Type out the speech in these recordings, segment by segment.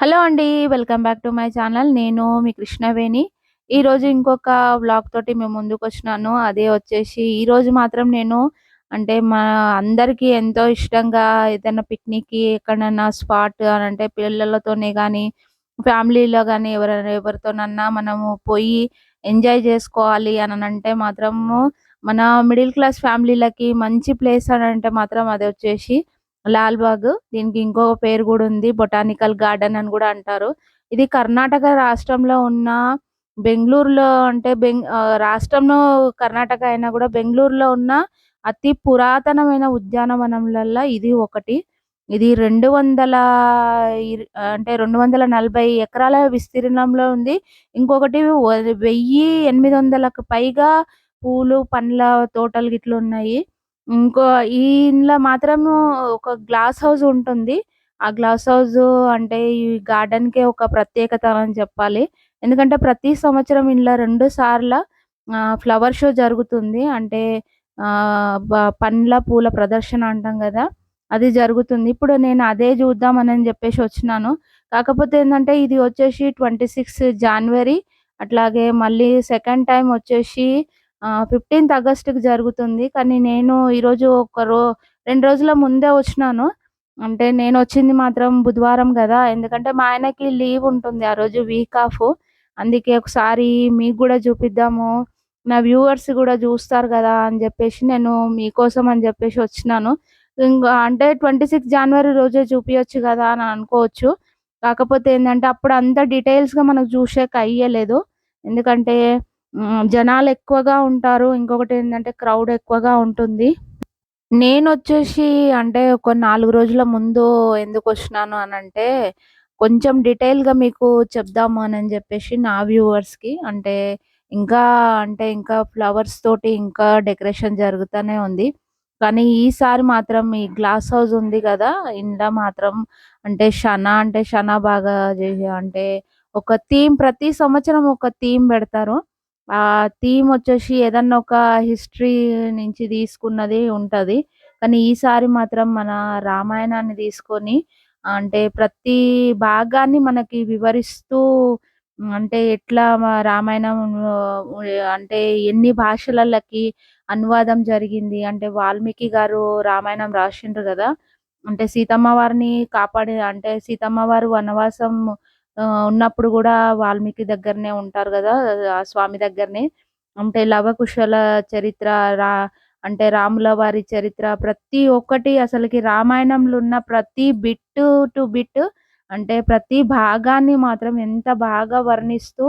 Hello అండి. Welcome back to my channel. నేను మీ కృష్ణవేణి. ఈరోజు ఇంకొక వ్లాగ్ తోటి మేము ముందుకు వచ్చినాను అదే వచ్చేసి ఈరోజు మాత్రం నేను అంటే మా అందరికీ ఎంతో ఇష్టంగా ఏదైనా పిక్నిక్‌కి ఎక్కడైనా స్పాట్ అని అంటే పిల్లలతోనే కానీ ఫ్యామిలీలో కానీ ఎవరైనా ఎవరితోనన్నా మనము పోయి ఎంజాయ్ చేసుకోవాలి అని అంటే మాత్రము మన మిడిల్ క్లాస్ ఫ్యామిలీలకి మంచి ప్లేస్ అని అంటే మాత్రం అదొచ్చేసి లాల్‌బాగ్. దీనికి ఇంకో పేరు కూడా ఉంది. బొటానికల్ గార్డెన్ అని కూడా అంటారు. ఇది కర్ణాటక రాష్ట్రంలో ఉన్న బెంగళూరులో అంటే బెంగ్ రాష్ట్రంలో కర్ణాటక అయినా కూడా బెంగళూరులో ఉన్న అతి పురాతనమైన ఉద్యానవనంలల్ల ఇది ఒకటి. ఇది రెండు వందల అంటే 240 ఎకరాల విస్తీర్ణంలో ఉంది. ఇంకొకటి వెయ్యి ఎనిమిది వందలకు పైగా పూలు, పండ్ల తోటలు గిట్లు ఉన్నాయి ఇంకో ఈండ్ల మాత్రము ఒక గ్లాస్ హౌస్ ఉంటుంది. ఆ గ్లాస్ హౌస్ అంటే ఈ గార్డెన్‌కే ఒక ప్రత్యేకత అని చెప్పాలి. ఎందుకంటే ప్రతి సంవత్సరం ఇండ్ల రెండు సార్ల ఫ్లవర్ షో జరుగుతుంది. అంటే పండ్ల, పూల ప్రదర్శన అంటాం కదా అది జరుగుతుంది. ఇప్పుడు నేను అదే చూద్దామని చెప్పేసి వచ్చినాను. కాకపోతే ఏంటంటే ఇది వచ్చేసి 26 జాన్వరి అట్లాగే మళ్ళీ సెకండ్ టైం వచ్చేసి ఫిఫ్టీన్త్ ఆగస్ట్‌కి జరుగుతుంది. కానీ నేను ఈరోజు ఒక రో రెండు రోజుల ముందే వచ్చినాను. అంటే నేను వచ్చింది మాత్రం బుధవారం కదా ఎందుకంటే మా ఆయనకి లీవ్ ఉంటుంది. ఆ రోజు వీక్ ఆఫ్. అందుకే ఒకసారి మీకు కూడా చూపిద్దాము నా వ్యూవర్స్ కూడా చూస్తారు కదా అని చెప్పేసి నేను మీకోసం అని చెప్పేసి వచ్చినాను. ఇంకా అంటే ట్వంటీ సిక్స్ జనవరి రోజే చూపించచ్చు కదా అని అనుకోవచ్చు. కాకపోతే ఏంటంటే అప్పుడు అంత డీటెయిల్స్‌గా మనకు చూసాక అయ్యలేదు. ఎందుకంటే జనాలు ఎక్కువగా ఉంటారు. ఇంకొకటి ఏంటంటే క్రౌడ్ ఎక్కువగా ఉంటుంది. నేను వచ్చేసి అంటే ఒక నాలుగు రోజుల ముందు ఎందుకు వచ్చినాను అని అంటే కొంచెం డీటెయిల్‌గా మీకు చెప్దాము అని చెప్పేసి నా వ్యూవర్స్‌కి. అంటే ఇంకా అంటే ఇంకా ఫ్లవర్స్ తోటి ఇంకా డెకరేషన్ జరుగుతూనే ఉంది. కానీ ఈసారి మాత్రం ఈ గ్లాస్ హౌస్ ఉంది కదా ఇంట్లో మాత్రం అంటే షనా అంటే శన బాగా అంటే ఒక థీమ్ ప్రతి సంవత్సరం ఒక థీమ్ పెడతారు ఆ థీమ్ వచ్చేసి ఏదన్నా ఒక హిస్టరీ నుంచి తీసుకున్నది ఉంటది. కానీ ఈసారి మాత్రం మన రామాయణాన్ని తీసుకొని అంటే ప్రతి భాగాన్ని మనకి వివరిస్తూ అంటే ఎట్లా రామాయణం అంటే ఎన్ని భాషలకి అనువాదం జరిగింది. అంటే వాల్మీకి గారు రామాయణం రాసిండ్రు కదా అంటే సీతమ్మ వారిని కాపాడే అంటే సీతమ్మ వారు వనవాసం ఉన్నప్పుడు కూడా వాల్మీకి దగ్గరనే ఉంటారు కదా ఆ స్వామి దగ్గరనే. అంటే లవకుశల చరిత్ర రా అంటే రాముల వారి చరిత్ర ప్రతి ఒక్కటి అసలుకి రామాయణంలో ఉన్న ప్రతి బిట్ టు బిట్ అంటే ప్రతి భాగాన్ని మాత్రం ఎంత బాగా వర్ణిస్తూ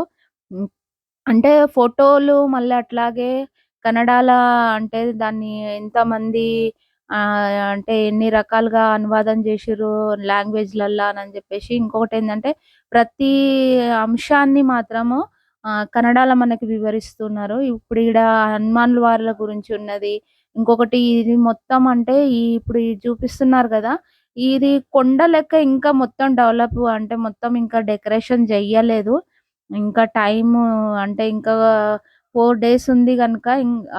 అంటే ఫోటోలు మళ్ళీ అట్లాగే కన్నడాల అంటే దాన్ని ఎంతమంది అంటే ఎన్ని రకాలుగా అనువాదం చేసిర్రు లాంగ్వేజ్‌లల్ల అని చెప్పేసి ఇంకొకటి ఏంటంటే ప్రతి అంశాన్ని మాత్రము కన్నడలో మనకి వివరిస్తున్నారు. ఇప్పుడు ఈడ హనుమాన్‌ల వార్ల గురించి ఉన్నది. ఇంకొకటి ఇది మొత్తం అంటే ఈ ఇప్పుడు చూపిస్తున్నారు కదా ఇది కొండ లెక్క ఇంకా మొత్తం డెవలప్ అంటే మొత్తం ఇంకా డెకరేషన్ చెయ్యలేదు ఇంకా టైం అంటే ఇంకా ఫోర్ డేస్ ఉంది కనుక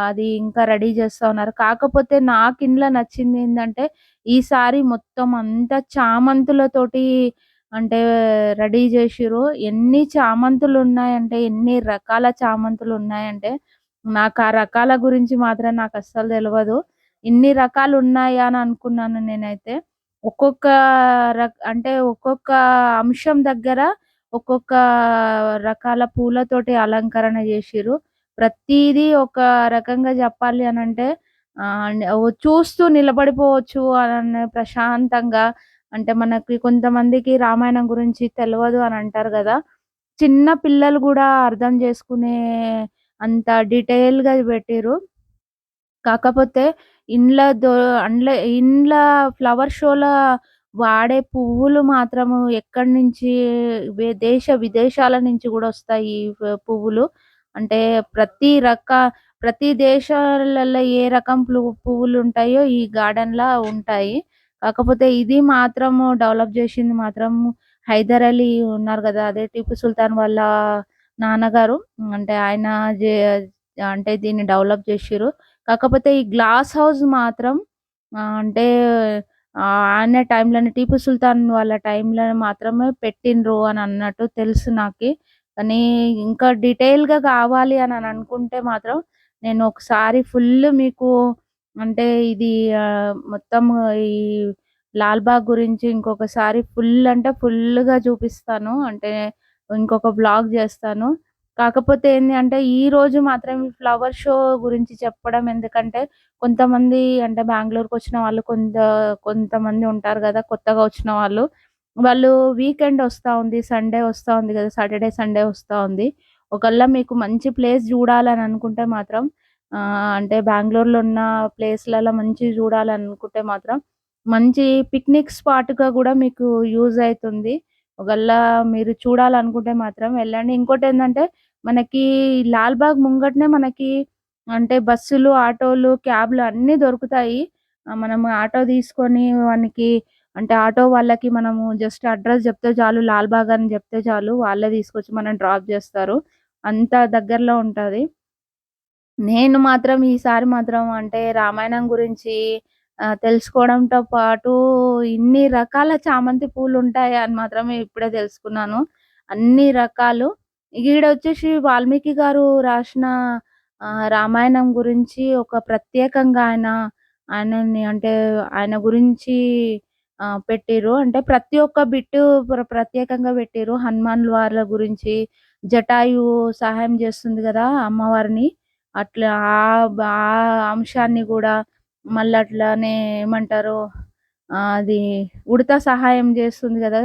అది ఇంకా రెడీ చేస్తూ ఉన్నారు. కాకపోతే నాకు ఇంట్లో నచ్చింది ఏంటంటే ఈసారి మొత్తం అంతా చామంతులతోటి అంటే రెడీ చేసిర్రు ఎన్ని చామంతులు ఉన్నాయంటే ఎన్ని రకాల చామంతులు ఉన్నాయంటే నాకు ఆ రకాల గురించి మాత్రం నాకు అస్సలు తెలియదు ఇన్ని రకాలు ఉన్నాయా అని అనుకున్నాను నేనైతే. ఒక్కొక్క రక అంటే ఒక్కొక్క అంశం దగ్గర ఒక్కొక్క రకాల పూలతోటి అలంకరణ జేసిర్రు. ప్రతిదీ ఒక రకంగా చెప్పాలి అని అంటే చూస్తూ నిలబడిపోవచ్చు అని ప్రశాంతంగా అంటే మనకి కొంతమందికి రామాయణం గురించి తెలియదు అని అంటారు కదా చిన్న పిల్లలు కూడా అర్థం చేసుకునే అంత డీటెయిల్‌గా పెట్టిర్రు. కాకపోతే ఇండ్ల దో అండ్ల ఇండ్ల ఫ్లవర్ షోలో వాడే పువ్వులు మాత్రము ఎక్కడి నుంచి దేశ విదేశాల నుంచి కూడా వస్తాయి ఈ పువ్వులు. అంటే ప్రతి రక ప్రతి దేశాలలో ఏ రకం పువ్వులు ఉంటాయో ఈ గార్డెన్లో ఉంటాయి. కాకపోతే ఇది మాత్రము డెవలప్ చేసింది మాత్రం హైదర్ అలీ ఉన్నారు కదా అదే టిప్పు సుల్తాన్ వాళ్ళ నాన్నగారు. అంటే ఆయన అంటే దీన్ని డెవలప్ చేసిరు కాకపోతే ఈ గ్లాస్ హౌస్ మాత్రం అంటే ఆయన టైంలోనే టీపు సుల్తాన్ వాళ్ళ టైంలో మాత్రమే పెట్టిండ్రు అని అన్నట్టు తెలుసు నాకు కానీ ఇంకా డీటెయిల్‌గా కావాలి అని అనుకుంటే మాత్రం నేను ఒకసారి ఫుల్ మీకు అంటే ఇది మొత్తం ఈ లాల్‌బాగ్ గురించి ఇంకొకసారి ఫుల్ అంటే ఫుల్‌గా చూపిస్తాను. అంటే ఇంకొక బ్లాగ్ చేస్తాను. కాకపోతే ఏంటి అంటే ఈ రోజు మాత్రం ఈ ఫ్లవర్ షో గురించి చెప్పడం ఎందుకంటే కొంతమంది అంటే వచ్చిన వాళ్ళు కొంత కొంతమంది ఉంటారు కదా కొత్తగా వచ్చిన వాళ్ళు. వాళ్ళు వీకెండ్ వస్తా ఉంది. సండే వస్తా ఉంది కదా సాటర్‌డే, సండే వస్తా ఉంది. ఒకవేళ మీకు మంచి ప్లేస్ చూడాలని అనుకుంటే మాత్రం అంటే బెంగళూరులో ఉన్న ప్లేస్‌లలో మంచి చూడాలనుకుంటే మాత్రం మంచి పిక్నిక్ స్పాట్‌గా కూడా మీకు యూజ్ అవుతుంది ఒకవేళ మీరు చూడాలనుకుంటే మాత్రం వెళ్ళండి. ఇంకోటి ఏంటంటే మనకి లాల్‌బాగ్ ముంగటనే మనకి అంటే బస్సులు, ఆటోలు, క్యాబ్‌లు అన్నీ దొరుకుతాయి. మనం ఆటో తీసుకొని మనకి అంటే ఆటో వాళ్ళకి మనము జస్ట్ అడ్రస్ చెప్తే చాలు లాల్‌బాగ్ అని చెప్తే చాలు వాళ్ళే తీసుకొచ్చి మనం డ్రాప్ చేస్తారు. అంత దగ్గరలో ఉంటుంది నేను మాత్రం ఈసారి మాత్రం అంటే రామాయణం గురించి తెలుసుకోవడంతో పాటు ఇన్ని రకాల చామంతి పూలు ఉంటాయి అని మాత్రం ఇప్పుడే తెలుసుకున్నాను. అన్ని రకాలు. ఈడ వచ్చేసి వాల్మీకి గారు రాసిన రామాయణం గురించి ఒక ప్రత్యేకంగా ఆయన ఆయనని అంటే ఆయన గురించి పెట్టిరు అంటే ప్రతి ఒక్క బిట్టు ప్రత్యేకంగా పెట్టిరు హనుమాన్ వాళ్ళ గురించి జటాయు సహాయం చేస్తుంది కదా అమ్మవారిని అట్లా ఆ అంశాన్ని కూడా మళ్ళీ అట్లానే ఏమంటారు అది ఉడత సహాయం చేస్తుంది కదా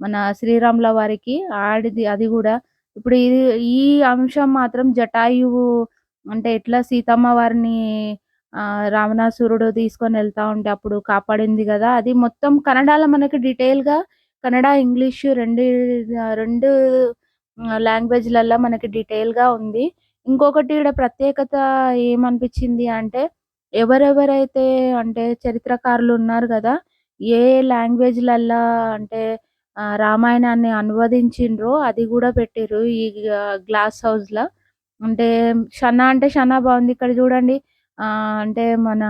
మన శ్రీరాముల వారికి. ఆడిది అది కూడా ఇప్పుడు ఇది ఈ అంశం మాత్రం జటాయువు అంటే ఎట్లా సీతమ్మ వారిని రావణాసురుడు తీసుకొని వెళ్తా ఉంటే అప్పుడు కాపాడింది కదా. అది మొత్తం కన్నడలో మనకి డీటెయిల్గా కన్నడ ఇంగ్లీషు రెండు రెండు లాంగ్వేజ్లలో మనకి డీటెయిల్గా ఉంది. ఇంకొకటి ఇక్కడ ప్రత్యేకత ఏమనిపించింది అంటే ఎవరెవరైతే అంటే చరిత్రకారులు ఉన్నారు కదా ఏ లాంగ్వేజ్లల్లా అంటే రామాయణాన్ని అనువదించిండ్రో అది కూడా పెట్టిర్రు ఈ గ్లాస్ హౌస్లో. అంటే షనా అంటే షనా బాగుంది. ఇక్కడ చూడండి అంటే మన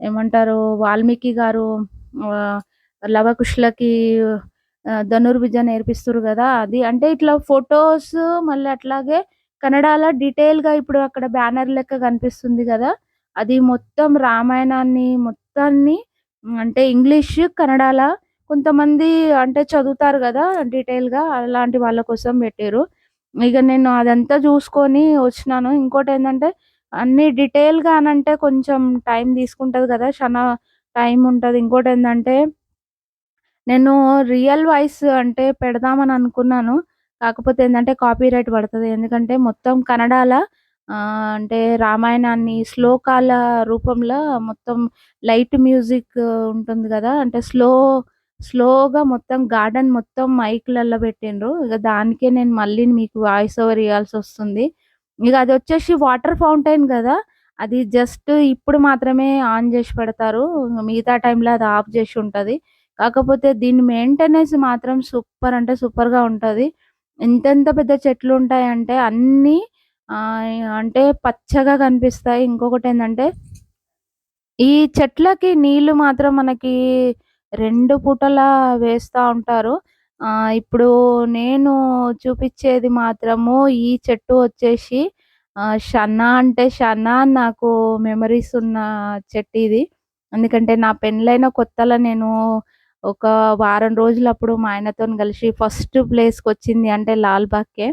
ఏమంటారు వాల్మీకి గారు లవకుశులకి ధనుర్విద్య నేర్పిస్తారు కదా అది. అంటే ఇట్లా ఫొటోస్ మళ్ళీ అట్లాగే కన్నడలో డీటెయిల్గా ఇప్పుడు అక్కడ బ్యానర్ లెక్క కనిపిస్తుంది కదా అది మొత్తం రామాయణాన్ని మొత్తాన్ని అంటే ఇంగ్లీష్ కన్నడలో కొంతమంది అంటే చదువుతారు కదా డీటెయిల్గా అలాంటి వాళ్ళ కోసం పెట్టారు. ఇక నేను అదంతా చూసుకొని వచ్చినాను. ఇంకోటి ఏంటంటే అన్ని డీటెయిల్గా అని అంటే కొంచెం టైం తీసుకుంటుంది కదా చాలా టైం ఉంటుంది. ఇంకోటి ఏంటంటే నేను రియల్ వాయిస్ అంటే పెడదామని అనుకున్నాను. కాకపోతే ఏంటంటే కాపీ రైట్ పడుతుంది. ఎందుకంటే మొత్తం కన్నడాల అంటే రామాయణాన్ని శ్లోకాల రూపంలో మొత్తం లైట్ మ్యూజిక్ ఉంటుంది కదా. అంటే స్లో స్లోగా మొత్తం గార్డెన్ మొత్తం మైక్లలో పెట్టిండ్రు. ఇక దానికే నేను మళ్ళీ మీకు వాయిస్ ఓవర్ ఇవ్వాల్సి వస్తుంది. ఇక అది వచ్చేసి వాటర్ ఫౌంటైన్ కదా. అది జస్ట్ ఇప్పుడు మాత్రమే ఆన్ చేసి పెడతారు. మిగతా టైంలో అది ఆఫ్ చేసి ఉంటుంది. కాకపోతే దీని మెయింటెనెన్స్ మాత్రం సూపర్ అంటే సూపర్గా ఉంటుంది. ఎంతెంత పెద్ద చెట్లు ఉంటాయంటే అన్నీ అంటే పచ్చగా కనిపిస్తాయి. ఇంకొకటి ఏంటంటే ఈ చెట్లకి నీళ్ళు మాత్రం మనకి రెండు పూటలా వేస్తూ ఉంటారు. ఇప్పుడు నేను చూపించేది మాత్రము ఈ చెట్టు వచ్చేసి షన్నా అంటే షన్నా నాకు మెమరీస్ ఉన్న చెట్టు ఇది. ఎందుకంటే నా పెళ్ళైన కొత్తలో నేను ఒక వారం రోజులప్పుడు మా ఆయనతో కలిసి ఫస్ట్ ప్లేస్కి వచ్చింది అంటే లాల్బాగ్కే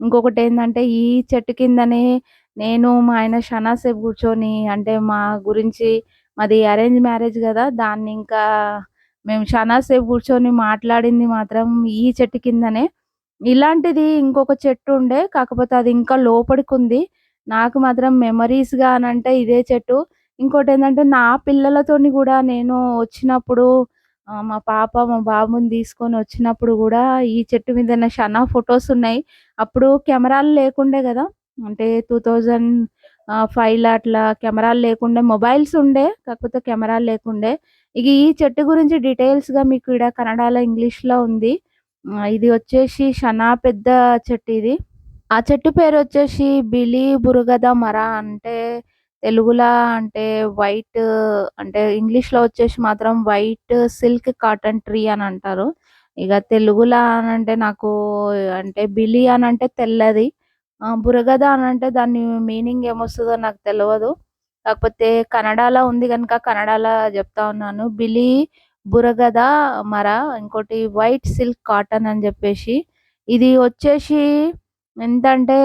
ఇంకొకటి ఏంటంటే ఈ చెట్టు కిందనే నేను మా ఆయన షనాసేపు కూర్చొని అంటే మా గురించి మాది అరేంజ్ మ్యారేజ్ కదా దాన్ని ఇంకా మేము షనాసేపు కూర్చొని మాట్లాడింది మాత్రం ఈ చెట్టు కిందనే. ఇలాంటిది ఇంకొక చెట్టు ఉండే కాకపోతే అది ఇంకా లోపలికి ఉంది నాకు మాత్రం మెమరీస్గా అని అంటే ఇదే చెట్టు. ఇంకోటి ఏంటంటే నా పిల్లలతోని కూడా నేను వచ్చినప్పుడు మా పాప మా బాబుని తీసుకొని వచ్చినప్పుడు కూడా ఈ చెట్టు మీద చాలా ఫొటోస్ ఉన్నాయి. అప్పుడు కెమెరాలు లేకుండే కదా. అంటే టూ థౌజండ్ ఫైవ్లో అట్లా కెమెరాలు లేకుండే. మొబైల్స్ ఉండే కాకపోతే కెమెరాలు లేకుండే. ఇక ఈ చెట్టు గురించి డీటెయిల్స్గా మీకు ఇక్కడ కన్నడలో ఇంగ్లీష్లో ఉంది. ఇది వచ్చేసి షనా పెద్ద చెట్టు ఇది. ఆ చెట్టు పేరు వచ్చేసి బిలి బురుగద మర అంటే తెలుగులా అంటే వైట్ అంటే ఇంగ్లీష్‌లో వచ్చేసి మాత్రం వైట్ సిల్క్ కాటన్ ట్రీ అని అంటారు. ఇక తెలుగులా అంటే నాకు అంటే బిలి అని అంటే తెల్లది. బురగద అని అంటే దాని మీనింగ్ ఏమొస్తుందో నాకు తెలియదు కాకపోతే కన్నడలో ఉంది కనుక కన్నడలో చెప్తా ఉన్నాను. బిలి బురగద మర ఇంకోటి వైట్ సిల్క్ కాటన్ అని చెప్పేసి ఇది వచ్చేసి ఎంతంటే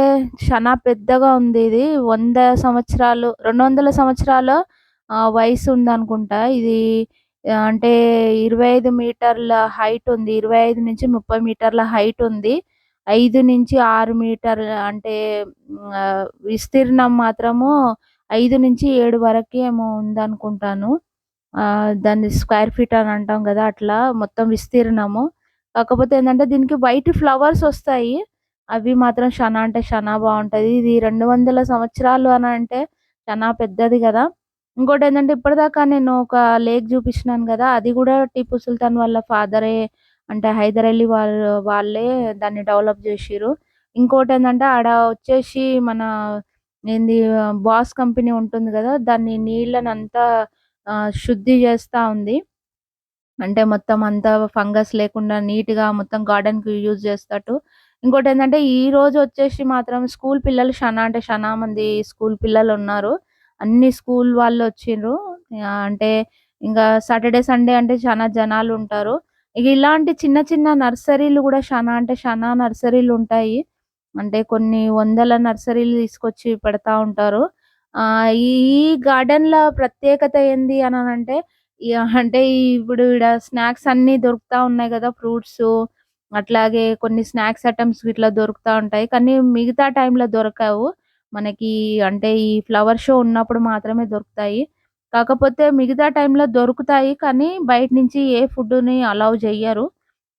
చానా పెద్దగా ఉంది ఇది. వంద సంవత్సరాలు 200 సంవత్సరాల ఆహ్, వయసు ఉందనుకుంటా. ఇది అంటే ఇరవై ఐదు మీటర్ల హైట్ ఉంది. 25-30 మీటర్ల హైట్ ఉంది. 5-6 మీటర్ల అంటే విస్తీర్ణం మాత్రము 5-7 వరకేమో ఉందనుకుంటాను. దాన్ని స్క్వేర్ ఫీట్ అని అంటాం కదా అట్లా మొత్తం విస్తీర్ణము. కాకపోతే ఏంటంటే దీనికి వైట్ ఫ్లవర్స్ వస్తాయి అవి మాత్రం షనా అంటే షనా బాగుంటుంది. ఇది 200 సంవత్సరాలు అని అంటే చానా పెద్దది కదా. ఇంకోటి ఏంటంటే ఇప్పటిదాకా నేను ఒక లేక్ చూపించినాను కదా అది కూడా టిప్పు సుల్తాన్ వాళ్ళ ఫాదరే అంటే హైదర్ అలీ వాళ్ళు వాళ్ళే దాన్ని డెవలప్ చేసిండ్రు ఇంకోటి ఏంటంటే ఆడ వచ్చేసి మన ఏంది బాస్ కంపెనీ ఉంటుంది కదా దాన్ని నీళ్ళని అంతా శుద్ధి చేస్తూ ఉంది. అంటే మొత్తం అంతా ఫంగస్ లేకుండా నీట్‌గా మొత్తం గార్డెన్‌కి యూజ్ ఇంకోటి ఏంటంటే ఈ రోజు వచ్చేసి మాత్రం స్కూల్ పిల్లలు షనా అంటే షనా మంది స్కూల్ పిల్లలు ఉన్నారు అన్ని స్కూల్ వాళ్ళు వచ్చిండ్రు అంటే ఇంకా సాటర్‌డే, సండే అంటే చానా జనాలుంటారు. ఇక ఇలాంటి చిన్న చిన్న నర్సరీలు కూడా షనా అంటే షనా నర్సరీలుంటాయి. అంటే కొన్ని వందల నర్సరీలు తీసుకొచ్చి పెడతా ఉంటారు. ఆ ఈ గార్డెన్ గార్డెన్‌ల ప్రత్యేకత ఏంది అని అంటే అంటే ఇప్పుడు ఈడ స్నాక్స్ అన్నీ దొరుకుతా ఉన్నాయి కదా ఫ్రూట్స్ అట్లాగే కొన్ని స్నాక్స్ ఐటమ్స్ ఇట్లా దొరుకుతా ఉంటాయి. కానీ మిగతా టైంలో దొరకవు. మనకి అంటే ఈ ఫ్లవర్ షో ఉన్నప్పుడు మాత్రమే దొరుకుతాయి. కాకపోతే మిగతా టైంలో దొరుకుతాయి. కానీ బయట నుంచి ఏ ఫుడ్‌ని అలౌ చెయ్యరు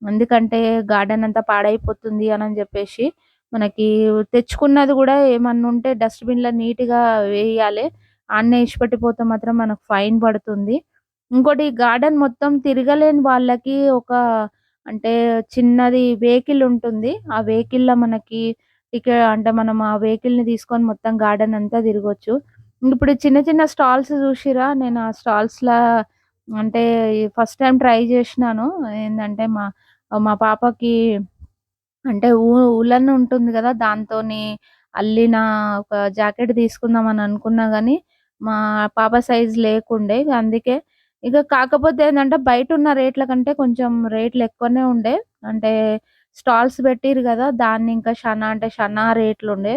ఎందుకంటే గార్డెన్ అంతా పాడైపోతుంది అని చెప్పేసి మనకి తెచ్చుకున్నది కూడా ఏమన్నా ఉంటే డస్ట్‌బిన్‌లో నీట్‌గా వేయాలి ఆన్నే ఇడిచిపెట్టిపోతే మాత్రం మనకు ఫైన్ పడుతుంది. ఇంకోటి గార్డెన్ మొత్తం తిరగలేని వాళ్ళకి ఒక అంటే చిన్నది వెహికల్ ఉంటుంది. ఆ వెహికల్‌లో మనకి టికెట్ అంటే మనం ఆ వెహికల్‌ని తీసుకొని మొత్తం గార్డెన్ అంతా తిరగొచ్చు. ఇప్పుడు చిన్న చిన్న స్టాల్స్ చూసిరా నేను ఆ స్టాల్స్లో అంటే ఫస్ట్ టైం ట్రై చేసినాను ఏంటంటే మా మా పాపకి అంటే ఊ ఉలెన్ ఉంటుంది కదా దాంతోని అల్లిన ఒక జాకెట్ తీసుకుందాం అని అనుకున్నా కానీ మా పాప సైజ్ లేకుండే. అందుకే ఇక కాకపోతే ఏంటంటే బయట ఉన్న రేట్ల కంటే కొంచెం రేట్లు ఎక్కువనే ఉండే. అంటే స్టాల్స్ పెట్టిర్రు కదా దాన్ని ఇంకా షనా అంటే షనా రేట్లుండే.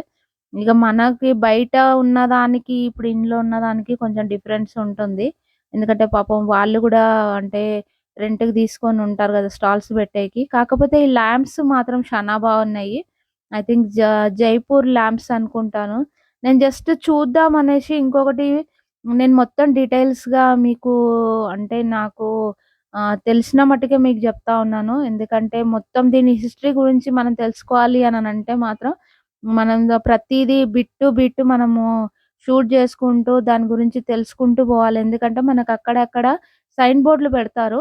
ఇక మనకి బయట ఉన్నదానికి, ఇప్పుడు ఇంట్లో ఉన్నదానికి కొంచెం డిఫరెన్స్ ఉంటుంది. ఎందుకంటే పాపం వాళ్ళు కూడా అంటే రెంట్‌కి తీసుకొని ఉంటారు కదా స్టాల్స్ పెట్టేకి. కాకపోతే ఈ ల్యాంప్స్ మాత్రం షనా బాగున్నాయి. ఐ థింక్ జ జైపూర్ ల్యాంప్స్ అనుకుంటాను. నేను జస్ట్ చూద్దాం అనేసి ఇంకొకటి నేను మొత్తం డీటెయిల్స్‌గా మీకు అంటే నాకు ఆహ్, తెలిసిన మట్టుకే మీకు జెప్తా ఉన్నాను. ఎందుకంటే మొత్తం దీని హిస్టరీ గురించి మనం తెలుసుకోవాలి అననంటే మాత్రం మనం ద ప్రతీదీ బిట్ టు బిట్ మనము షూట్ జేసుకుంటూ దాని గురించి తెలుసుకుంటూ పోవాలి. ఎందుకంటే మనకు అక్కడక్కడ సైన్ బోర్డ్‌లు పెడతారు.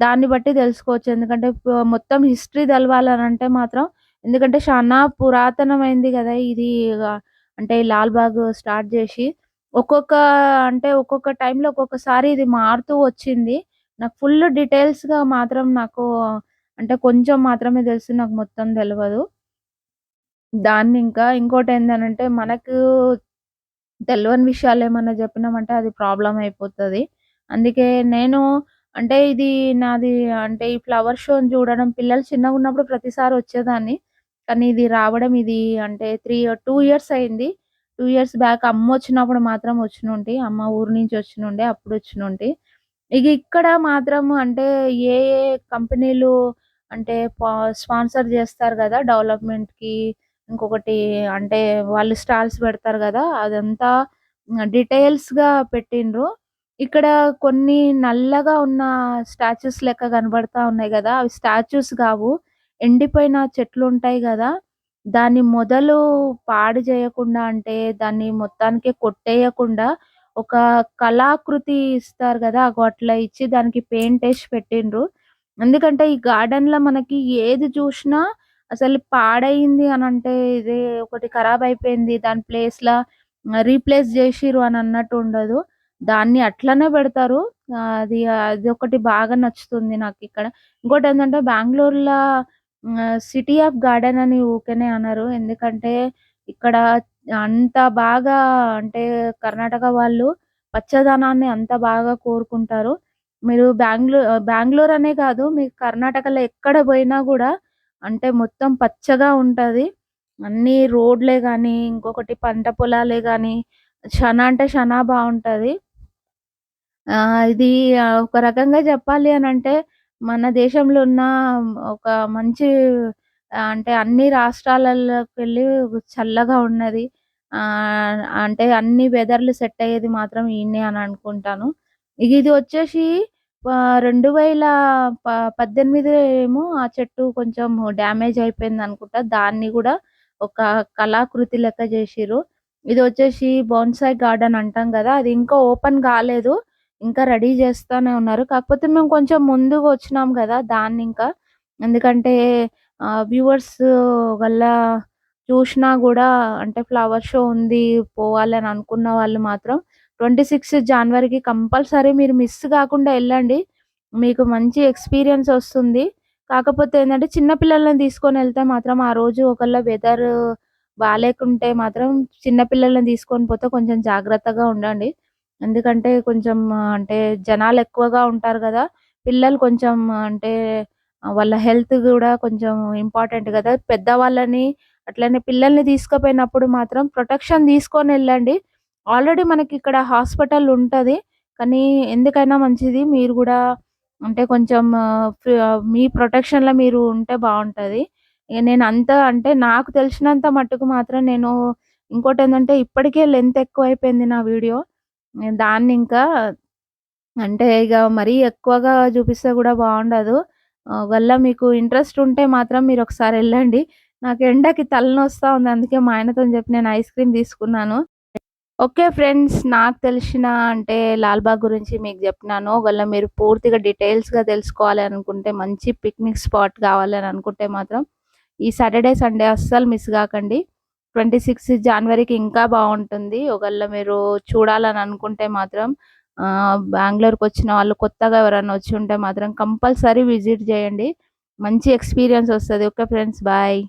దాన్ని బట్టి తెలుసుకోవచ్చు. ఎందుకంటే ప మొత్తం హిస్టరీ తెలవాలనంటే మాత్రం ఎందుకంటే చానా పురాతనమైంది గదా! ఇది అంటే లాల్‌బాగ్ స్టార్ట్ జేషి ఒక్కొక్క అంటే ఒక్కొక్క టైంలో ఒక్కొక్కసారి ఇది మారుతూ వచ్చింది. నాకు ఫుల్ డీటెయిల్స్‌గా మాత్రం నాకు అంటే కొంచెం మాత్రమే తెలుసు. నాకు మొత్తం తెలియదు దాన్ని ఇంకా ఇంకోటి ఏంటంటే మనకు తెలియని విషయాలు ఏమన్నా చెప్పినామంటే అది ప్రాబ్లం అయిపోతుంది అందుకే నేను అంటే ఇది నాది అంటే ఈ ఫ్లవర్ షోని చూడడం పిల్లలు చిన్నగా ఉన్నప్పుడు ప్రతిసారి వచ్చేదాన్ని. కానీ ఇది రావడం ఇది అంటే 3 2 ఇయర్స్ అయింది. టూ ఇయర్స్ బ్యాక్ అమ్మ వచ్చినప్పుడు మాత్రం వచ్చినుంటి. అమ్మ ఊరు నుంచి వచ్చినుండే అప్పుడొచ్చినుంటి. ఇగ ఇక్కడ మాత్రం అంటే ఏ ఏ కంపెనీలు అంటే స్పాన్సర్ స్పాన్సర్ కదా డెవలప్మెంట్ డెవలప్‌మెంట్‌కి ఇంకొకటి అంటే వాళ్ళు స్టాల్స్ పెడతారు కదా అదంతా డీటెయిల్స్‌గా పెట్టిండ్రు. ఇక్కడ కొన్ని నల్లగా ఉన్న స్టాచ్యూస్ లెక్క కనబడతా ఉన్నాయి కదా అవి స్టాచ్యూస్ కావు ఎండిపోయిన చెట్లు ఉంటాయి కదా దాన్ని మొదలు పాడు చేయకుండా అంటే దాన్ని మొత్తానికి కొట్టేయకుండా ఒక కళాకృతి ఇస్తారు కదా అగో అట్లా ఇచ్చి దానికి పెయింట్ వేసి పెట్టిండ్రు. ఎందుకంటే ఈ గార్డెన్‌లో మనకి ఏది చూసినా అసలు పాడైంది అని అంటే ఇది ఒకటి ఖరాబ్ అయిపోయింది. దాని ప్లేస్‌ల రీప్లేస్ చేసిర్రు అని అన్నట్టు ఉండదు దాన్ని అట్లనే పెడతారు అది అది ఒకటి బాగా నచ్చుతుంది నాకు ఇక్కడ ఇంకోటి ఏంటంటే బెంగళూరులో సిటీ ఆఫ్ గార్డెన్ అని ఊకెనే అన్నారు. ఎందుకంటే ఇక్కడ అంత బాగా అంటే కర్ణాటక వాళ్ళు పచ్చదనాన్ని అంత బాగా కోరుకుంటారు. మీరు బెంగళూరు బెంగళూరు అనే కాదు మీకు కర్ణాటకలో ఎక్కడ పోయినా కూడా అంటే మొత్తం పచ్చగా ఉంటది. అన్ని రోడ్లే గాని ఇంకొకటి పంట పొలాలే గాని చానా అంటే చానా బాగుంటది. ఆ ఇది ఒక రకంగా చెప్పాలి అని అంటే మన దేశంలో ఉన్న ఒక మంచి అంటే అన్ని రాష్ట్రాలలోకి వెళ్ళి చల్లగా ఉన్నది. ఆ అంటే అన్ని వెదర్లు సెట్ అయ్యేది మాత్రం ఈయనే అని అనుకుంటాను. ఇది వచ్చేసి రెండు వేల పద్దెనిమిది ఏమో ఆ చెట్టు కొంచెం డ్యామేజ్ అయిపోయింది అనుకుంటా. దాన్ని కూడా ఒక కళాకృతి లెక్క చేసిర్రు. ఇది వచ్చేసి బోన్సాయ్ గార్డెన్ అంటాం కదా. అది ఇంకా ఓపెన్ కాలేదు. ఇంకా రెడీ చేస్తూనే ఉన్నారు. కాకపోతే మేము కొంచెం ముందుగా వచ్చినాం కదా దాన్ని ఇంకా. ఎందుకంటే వ్యూవర్స్ వల్ల చూసినా కూడా అంటే ఫ్లవర్ షో ఉంది పోవాలని అనుకున్న వాళ్ళు మాత్రం ట్వంటీ సిక్స్ జనవరికి కంపల్సరీ మీరు మిస్ కాకుండా వెళ్ళండి. మీకు మంచి ఎక్స్పీరియన్స్ వస్తుంది. కాకపోతే ఏంటంటే చిన్న పిల్లల్ని తీసుకొని వెళ్తే మాత్రం ఆ రోజు ఒకళ్ళ వెదర్ బాగాలేకుంటే మాత్రం చిన్న పిల్లల్ని తీసుకొని పోతే కొంచెం జాగ్రత్తగా ఉండండి. ఎందుకంటే కొంచెం అంటే జనాలు ఎక్కువగా ఉంటారు కదా పిల్లలు కొంచెం అంటే వాళ్ళ హెల్త్ కూడా కొంచెం ఇంపార్టెంట్ కదా. పెద్దవాళ్ళని అట్లనే పిల్లల్ని తీసుకుపోయినప్పుడు మాత్రం ప్రొటెక్షన్ తీసుకొని వెళ్ళండి. ఆల్రెడీ మనకి ఇక్కడ హాస్పిటల్ ఉంటది కానీ ఎందుకైనా మంచిది. మీరు కూడా అంటే కొంచెం మీ ప్రొటెక్షన్లో మీరు ఉంటే బాగుంటది. నేను అంత అంటే నాకు తెలిసినంత మట్టుకు మాత్రం నేను ఇంకోటి ఏంటంటే ఇప్పటికే లెంత్ ఎక్కువ అయిపోయింది నా వీడియో. దాన్ని ఇంకా అంటే ఇక మరీ ఎక్కువగా చూపిస్తే కూడా బాగుండదు. వల్ల మీకు ఇంట్రెస్ట్ ఉంటే మాత్రం మీరు ఒకసారి వెళ్ళండి. నాకు ఎండకి తలనొస్తా ఉంది. అందుకే మా ఆయనతో చెప్పి నేను ఐస్ క్రీమ్ తీసుకున్నాను. ఓకే ఫ్రెండ్స్ నాకు తెలిసిన అంటే లాల్బాగ్ గురించి మీకు చెప్పినాను. ఒకవేళ మీరు పూర్తిగా డీటెయిల్స్గా తెలుసుకోవాలి అనుకుంటే మంచి పిక్నిక్ స్పాట్ కావాలని అనుకుంటే మాత్రం ఈ సాటర్డే సండే అస్సలు మిస్ కాకండి. ట్వంటీ సిక్స్ జనవరికి ఇంకా బాగుంటుంది. ఒకవేళ మీరు చూడాలని అనుకుంటే మాత్రం బెంగళూరుకి వచ్చిన వాళ్ళు కొత్తగా ఎవరైనా వచ్చి ఉంటే మాత్రం కంపల్సరీ విజిట్ చేయండి. మంచి ఎక్స్పీరియన్స్ వస్తుంది. Okay friends bye.